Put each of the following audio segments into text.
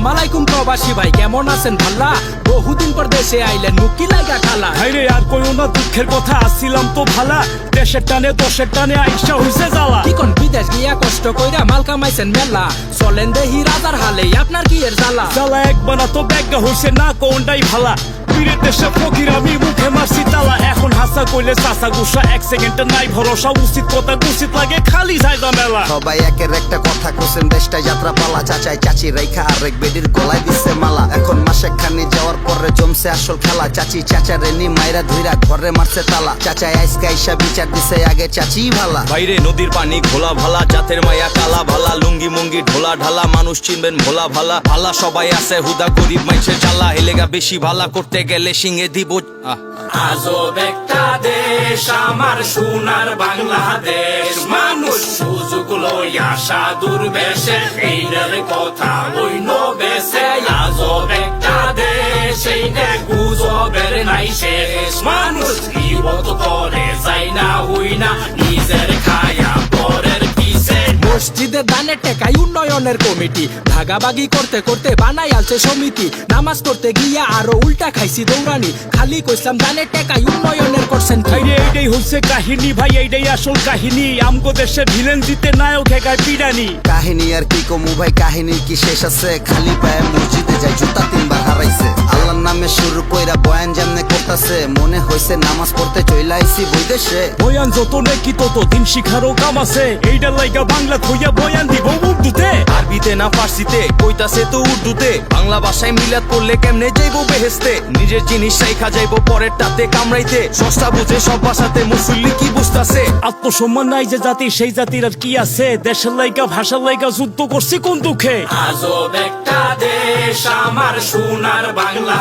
সালাম আলাইকুম প্রবাসী ভাই কেমন আছেন ভাল্লা? বহুদিন পর দেশে আইলেন মুক্তি লাগা খালা? হাইরে আর কইও না দুঃখের কথা আসছিলাম তো ভালা। দেশের টানে দশের টানে আইসা হইছে জ্বালা। কি কোন বিদেশ গিয়া কষ্ট কইরা মাল কামাইছেন মেলা? চলেন দেহি রাজার হালে আপনার কি এর জ্বালা? জ্বালা এক বানা তো ব্যাগা হইছে না কোনটাই ভালা। পীরের দেশে ফকির আমি মুখে মারছি তালা কইলে গুসা এক সেকেন্ডে নাই ভরসা উচিত কথা উচিত লাগে খালি জায়গা মেলা। সবাই একের একটা কথা কোসেন দেশটা যাত্রা পালা চাচাই চাচি রেখা আরেক বেডির গলায় দিচ্ছে মালা। এখন মাসে খানি যাওয়ার পরে জমছে আসল খেলা। চাচি চাচা রেনি মাইরা ধুইরা ঘরে মারছে তালা। আইসকা ইসা বিচার দিছে আগে চাচি ভালা। বাইরে নদীর পানি ঘোলা ভালা জাতের মায়া কালা ভালা লুঙ্গি মুঙ্গি ঢোলা ঢালা মানুষ চিনবেন ভোলা ভালা। ভালা সবাই আছে হুদা গরিব মাইছে জ্বালা। হেলেগা বেশি ভালা করতে গেলে সিংহে দিব। আজব একটা দেশ আমার সোনার বাংলাদেশ। মানুষ সুযোগ লইয়া সাধুর বেশে এইটার কথা বইন বেশে। আজব একটা দেশ এইটা গুজবের নাই শেষ। মানুষ বিপদ করে, যাই না হই না মসজিদে দানে টেকাই উন্নয়নের কমিটি। ভাগাভাগি করতে করতে বানাই আলছে সমিতি। নামাজ করতে গিয়া আরও উল্টা খাইছি দৌড়ানি। খালি কইসলাম দানে টেকাই উন্নয়নের করছেন ভাইরে এইটাই হচ্ছে কাহিনী। ভাই এইটাই আসল কাহিনী। আমগো দেশে ভিলেন জিতে নায়ক হেগায় পিডানি। কাহিনী আর কি কমু ভাই কাহিনী কি শেষ আছে? খালি পায়ে মসজিদে যায় জুতা তিনবার হারাইছে। নামে শুরু কইরা বয়ান যেমনে করতাছে মনে হইছে নামাজ পড়তে চইলা আইছি বৈদেশে। বয়ান যত নাকি তত দিন শিখারও কাম আছে। এইটার লাইগা বাংলা থইয়া বয়ান দিব উর্দুতে। আরবিতে না ফার্সিতে কইতাছে তো উর্দুতে। বাংলা ভাষায় মিলাদ করলে কেমনে যাইবো বেহেস্তে নিজের জিনিস শাইখা যাইবো পরের টাতে কামড়াইতে। সস্তা বুঝে সব ভাষাতে মুসল্লি কি বুঝতাছে? আত্মসম্মান নাই যে জাতি সেই জাতির আর কি আছে? দেশের লাইগা ভাষার লাইগা যুদ্ধ করছি কোন দুঃখে? আজব একটা দেশ আমার সোনার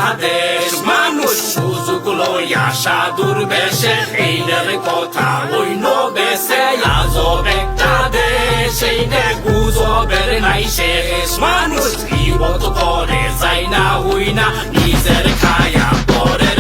বাংলাদেশ মানুষ। সুযোগ লইয়া সাধুর বেশে এইটার কথা বইন বেশে আজব একটা দেশ এইটা গুজবের নাই শেষ মানুষ। বিপদ করে যাই না, হই না, নিজের খায়া পরের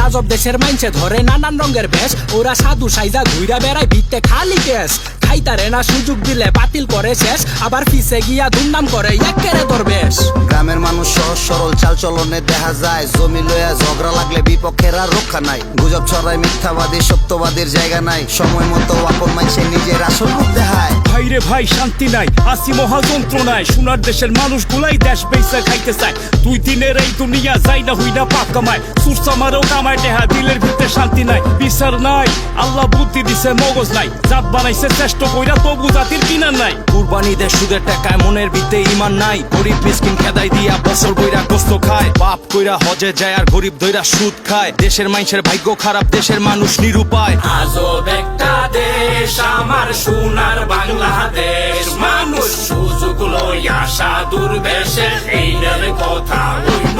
নাজব দেশের মাইনছে ধরে নানান রঙের বেশ। ওরা সাধু সাইজা ঘুইরা বেড়ায় ভিত্তে খালি কেস। খাইতারে না সুযোগ দিলে বাতিল করে শেষ। আবার পিছে গিয়া দুর্নাম করে একেরে দরবেশ। গ্রামের মানুষ সহজ সরল চাল চলনে দেখা যায়। জমি লইয়া ঝগড়া লাগলে বিপক্ষের আর রক্ষা নাই। গুজব ছড়ায় মিথ্যাবাদী সত্যবাদীর জায়গা নাই। সময় মতো আপন মাইছে নিজের আসল রূপ দেখায়। ভাইরে ভাই শান্তি নাই। আসি মহা যন্ত্রণায়। সোনার দেশের মানুষ গুলাই দেশ বেসা খাইতে চায়। দুই দিনের এই দুনিয়া যাই না হই না পাপ কামায়। সুরসা মারও কামায় টেহা দিলের ভিতরে শান্তি নাই। বিচার নাই। আল্লাহ বুদ্ধি দিছে মগজ নাই। জাত বানাইছে চেষ্টা কইরা তবু জাতির কিনার নাই। কুরবানি দে সুদের টাকায় মনের ভিত্তে ইমান নাই। গরিব মিসকিন খেদাই দিয়া বছর বইরা গোস্ত খায়। বাপ কইরা হজে যায় আর গরিব দইরা সুদ খায়। দেশের মানুষের ভাগ্য খারাপ, দেশের মানুষ নিরুপায়। আজব একটা দেশ, আমার সোনার বাংলাদেশ। মানুষ সুযোগ লইয়া সাধুর বেশে এইটার কথা অন্য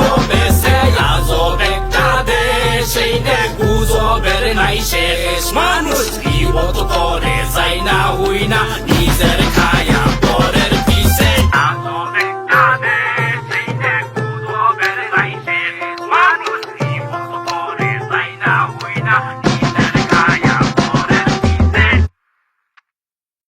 দেশ এইটা গুজবের নাই শেষ। মানুষ বিপদ করে যাই না হই না নিজের খায়া।